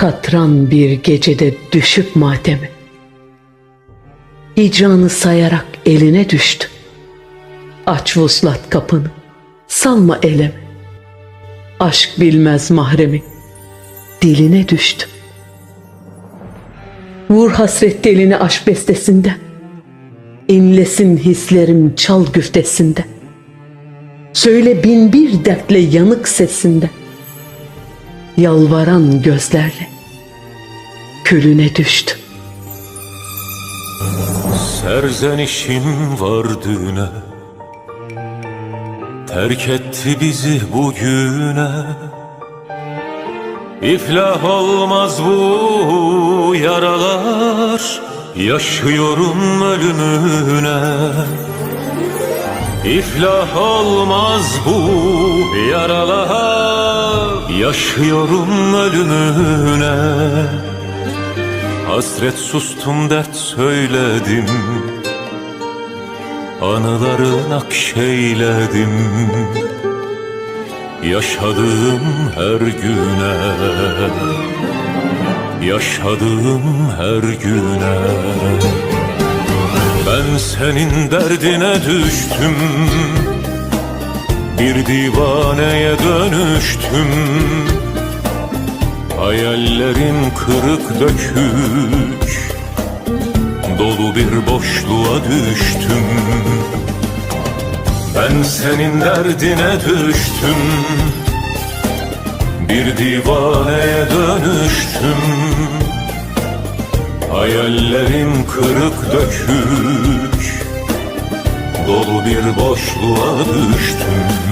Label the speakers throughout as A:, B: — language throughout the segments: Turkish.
A: Katran bir gecede düşüp mateme. Hicranı sayarak eline düştü. Aç vuslat kapını, salma eleme. Aşk bilmez mahremi, diline düştü. Vur hasret telini aşk bestesinden. İnlesin hislerim çal güftesinde. Söyle bin bir dertle yanık sesinde. Yalvaran gözlerle külüne düştü.
B: Serzenişim var düne Terk etti bizi bugüne İflah olmaz bu yaralar. Yaşıyorum ölümüne. İflah olmaz bu yaralar. Yaşıyorum ölümüne Hasret sustum dert söyledim. Anıları nakşeyledim Yaşadığım her güne. Yaşadığım her güne. Ben senin derdine düştüm. Bir divaneye dönüştüm Hayallerim kırık dökük Dolu bir boşluğa düştüm. Ben senin derdine düştüm Bir divaneye dönüştüm. Hayallerim kırık dökük Dolu bir boşluğa düştüm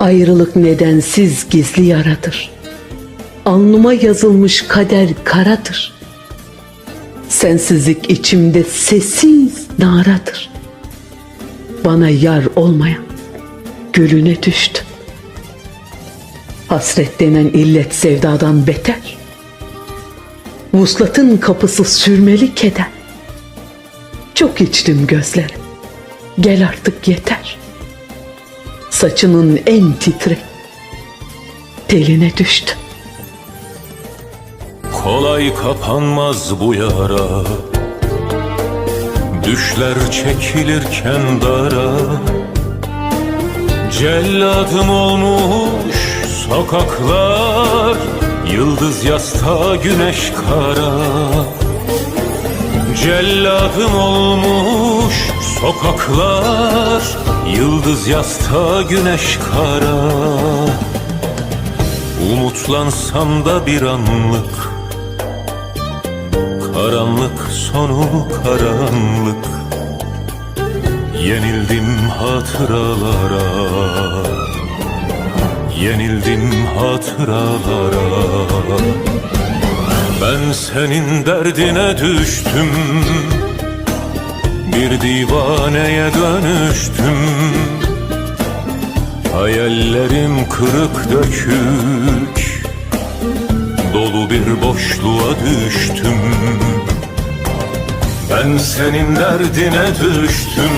A: Ayrılık nedensiz gizli yaradır. Alnıma yazılmış kader karadır. Sensizlik içimde sessiz naradır. Bana yar olmayan gülüne düştü. Hasret denen illet sevdadan beter. Vuslatın kapısı sürmeli keder. Çok içtim gözlerim. Gel artık yeter.'' Saçının en titre teline düştü.
B: Kolay kapanmaz bu yara. Düşler çekilirken dara. Celladım olmuş sokaklar. Yıldız yasta güneş kara. Celladım olmuş sokaklar Yıldız yasta güneş kara. Umutlansam da bir anlık. Karanlık sonu karanlık. Yenildim hatıralara. Yenildim hatıralara. Ben senin derdine düştüm Bir divaneye dönüştüm. Hayallerim kırık dökük. Dolu bir boşluğa düştüm. Ben senin derdine düştüm.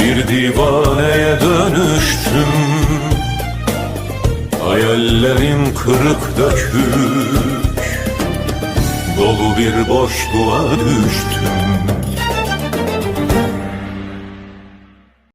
B: Bir divaneye dönüştüm. Hayallerim kırık dökük bir boşluğa düştüm